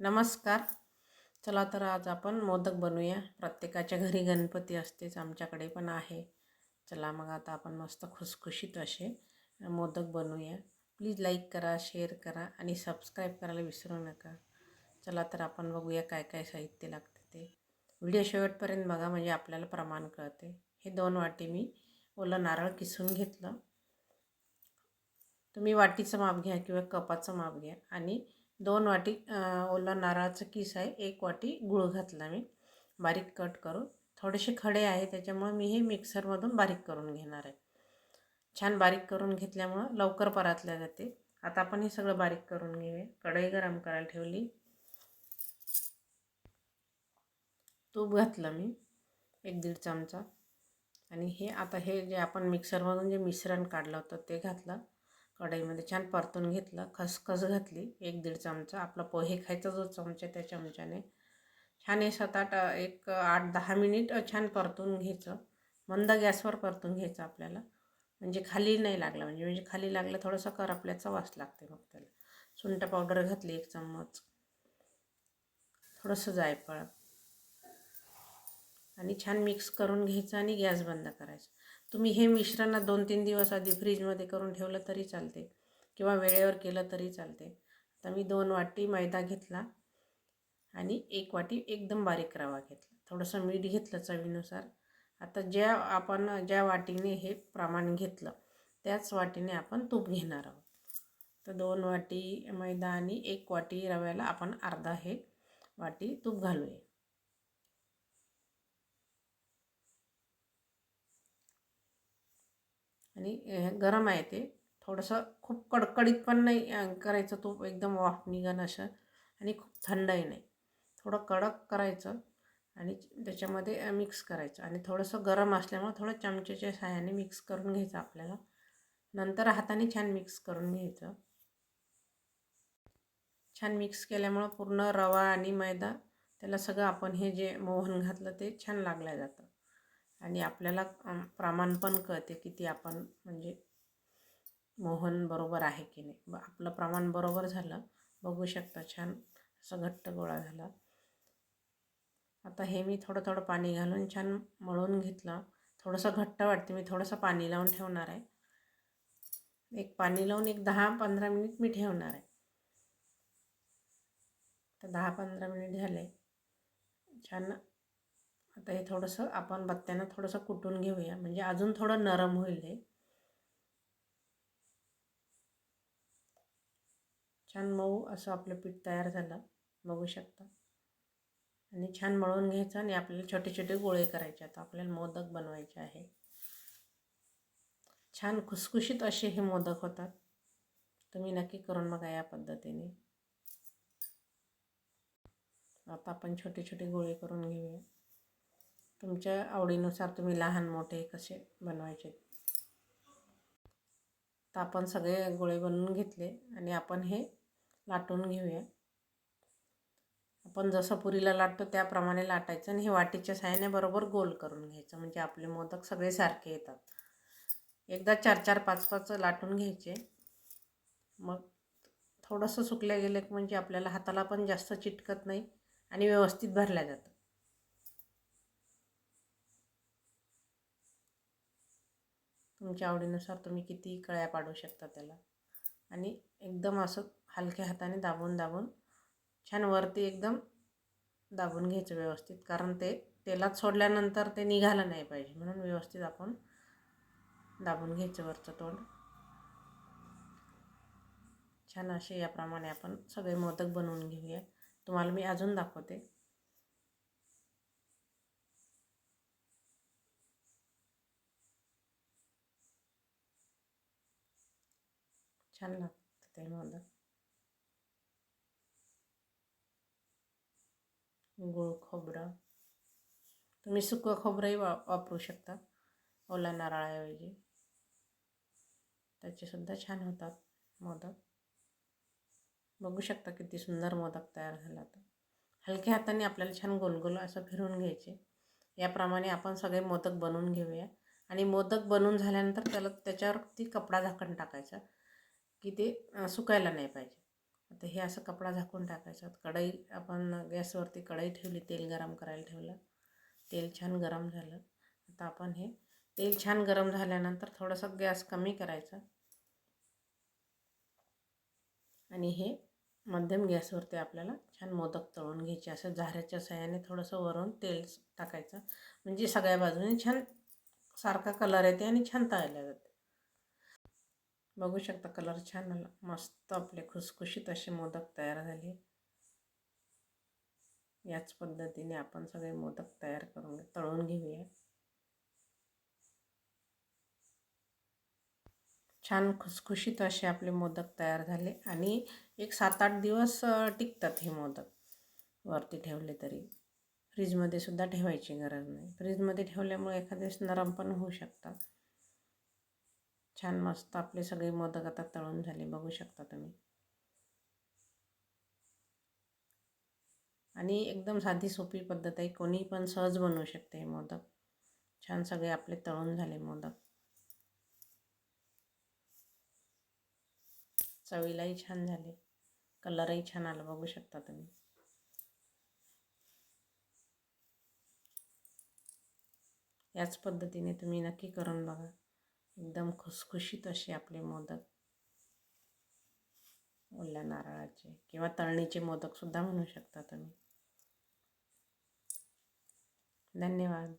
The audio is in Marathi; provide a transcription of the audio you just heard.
नमस्कार. चला तर आज आपण मोदक बनवूया. प्रत्येकाच्या घरी गणपती असतेच आमच्याकडे पण आहे. चला मग आता आपण मस्त खुसखुशीत असे मोदक बनवूया. प्लीज लाईक करा शेअर करा आणि सबस्क्राईब करायला विसरू नका. चला तर आपण बघूया काय काय साहित्य लागते ते. व्हिडिओ शेवटपर्यंत बघा म्हणजे आपल्याला प्रमाण कळते. हे दोन वाटी मी ओलं नारळ किसून घेतलं. तुम्ही वाटीचं माप घ्या किंवा कपाचं माप घ्या आणि दोन वाटी ओला नारळाचं किस आहे एक वाटी गुळ घातला मी बारीक कट करून. थोडेसे खडे आहे त्याच्यामुळे मी हे मिक्सरमधून बारीक करून घेणार आहे. छान बारीक करून घेतल्यामुळं लवकर परातल्या जाते. आता आपण हे सगळं बारीक करून घेऊया. कढई गरम करायला ठेवली. तूप घातलं मी एक दीड चमचा. आणि हे आता हे जे आपण मिक्सरमधून जे मिश्रण काढलं होतं ते घातलं. कढईमध्ये छान परतून घेतलं खसखस घातली एक दीड चमचा. आपला पोहे खायचा जो चमचा त्या चमच्याने. छान हे सात आठ एक आठ दहा मिनिट छान परतून घ्यायचं. मंद गॅसवर परतून घ्यायचं आपल्याला. म्हणजे खाली नाही लागलं म्हणजे म्हणजे खाली लागलं थोडंसं करपल्याचा वास लागते मग त्याला. सुंठ पावडर घातली एक चम्मच. थोडंसं जायफळ. आणि छान मिक्स करून घ्यायचं आणि गॅस बंद करायचं. तुम्ही हे मिश्रण दोन तीन दिवस आधी फ्रीजमध्ये करून ठेवलं तरी चालते. किंवा वेळेवर केलं तरी चालते. आता मी दोन वाटी मैदा घेतला आणि एक वाटी एकदम बारीक रवा घेतला. थोडंसं मीठ घेतलं चवीनुसार. आता ज्या आपण ज्या वाटीने हे प्रमाण घेतलं त्याच वाटीने आपण तूप घेणार आहोत. तर दोन वाटी मैदा आणि एक वाटी रव्याला आपण अर्धा हे वाटी तूप घालूया. आणि गरम आहे ते. थोडंसं खूप कडकडीत पण नाही करायचं तूप एकदम वाफ निघन असं. आणि खूप थंडही नाही. थोडं कडक करायचं आणि त्याच्यामध्ये मिक्स करायचं. आणि थोडंसं गरम असल्यामुळं थोडं चमच्याच्या साह्याने मिक्स करून घ्यायचं आपल्याला. नंतर हाताने छान मिक्स करून घ्यायचं. छान मिक्स केल्यामुळं पूर्ण रवा आणि मैदा त्याला सगळं आपण हे जे मोहन घातलं ते छान लागलं जातं. आणि आपल्याला प्रमाण पण कळते किती आपण म्हणजे मोहन बरोबर आहे की नाही. ब आपलं प्रमाण बरोबर झालं बघू शकता छान असं घट्ट गोळा झाला. आता हे मी थोडं थोडं पाणी घालून छान मळून घेतलं. थोडंसं घट्ट वाटते मी थोडंसं पाणी लावून ठेवणार आहे. एक पाणी लावून एक दहा पंधरा मिनिट मी ठेवणार आहे. तर दहा पंधरा मिनिट झाले. छान आता हे थोडंसं आपण बत्त्यानं थोडंसं कुटून घेऊया. म्हणजे अजून थोडं नरम होईल हे. छान मऊ असं आपलं पीठ तयार झालं. बघू शकता. आणि छान मळून घ्यायचं आणि आपल्याला छोटे छोटे गोळे करायचे. आता आपल्याला मोदक बनवायचे आहे. छान खुसखुशीत असे हे मोदक होतात. तुम्ही नक्की करून बघा या पद्धतीने. आता आपण छोटे छोटे गोळे करून घेऊया. तुमच्या आवडीनुसार तुम्ही लहान मोठे कसे बनवायचे? तर आपण सगळे गोळे बनवून घेतले आणि आपण हे लाटून घेऊया. आपण जसं पुरीला लाटतो त्याप्रमाणे लाटायचं आणि हे वाटीच्या साह्याने बरोबर गोल करून घ्यायचं. म्हणजे आपले मोदक सगळे सारखे येतात. एकदा चार चार पाच पाच लाटून घ्यायचे. मग थोडंसं सुकल्या गेलं म्हणजे आपल्याला हाताला पण जास्त चिटकत नाही आणि व्यवस्थित भरल्या जातं. तुमच्या आवडीनुसार तुम्ही किती कळ्या पाडू शकता त्याला. आणि एकदम असं हलक्या हाताने दाबून दाबून छान वरती एकदम दाबून घ्यायचं व्यवस्थित. कारण ते तेलात सोडल्यानंतर ते निघालं नाही पाहिजे. म्हणून व्यवस्थित आपण दाबून घ्यायचं वरचं तोंड. छान असे याप्रमाणे आपण सगळे मोदक बनवून घेऊया. तुम्हाला मी अजून दाखवते. छान लागतं ते मोदक गुळ खोबरं. तुम्ही सुकं खोबरंही वा वापरू शकता ओला नारळाऐवजी. त्याचेसुद्धा छान होतात मोदक. बघू शकता किती सुंदर मोदक तयार झाला तर हलक्या हाताने आपल्याला छान गोलगोल असं फिरून घ्यायचे. याप्रमाणे आपण सगळे मोदक बनवून घेऊया. आणि मोदक बनवून झाल्यानंतर त्याला त्याच्यावरती कपडा झाकण टाकायचा. की ते सुकायला नाही पाहिजे. आता हे असं कपडा झाकून टाकायचं. कढई आपण गॅसवरती कढई ठेवली तेल गरम करायला ठेवलं. तेल छान गरम झालं. आता आपण हे तेल छान गरम झाल्यानंतर थोडंसं गॅस कमी करायचा. आणि हे मध्यम गॅसवरती आपल्याला छान मोदक तळून घ्यायचे. असं झाऱ्याच्या सहाय्याने थोडंसं वरून तेल टाकायचं. म्हणजे सगळ्या बाजूने छान सारखा कलर येते आणि छान तळल्या जाते. बघू शकता कलर छान आला. मस्त आपले खुसखुशीत असे मोदक तयार झाले. याच पद्धतीने आपण सगळे मोदक तयार करून तळून घेऊया. छान खुसखुशीत असे आपले मोदक तयार झाले आणि एक सात आठ दिवस टिकतात हे मोदक. वरती ठेवले तरी. फ्रीजमध्ये सुद्धा ठेवायची गरज नाही. फ्रीजमध्ये ठेवल्यामुळे एखाद्या नरम पण होऊ शकतात. छान मस्त आपले सगळे मोदक आता तळून झाले बघू शकता तुम्ही. आणि एकदम साधी सोपी पद्धत आहे कोणी पण सहज बनवू शकते हे मोदक. छान सगळे आपले तळून झाले मोदक. चवीलाही छान झाले कलरही छान आला बघू शकता तुम्ही. याच पद्धतीने तुम्ही नक्की करून बघा. एकदम खुसखुशीत असे आपले मोदक. ओल्या नारळाचे किंवा तळणीचे मोदकसुद्धा म्हणू शकता तुम्ही. धन्यवाद.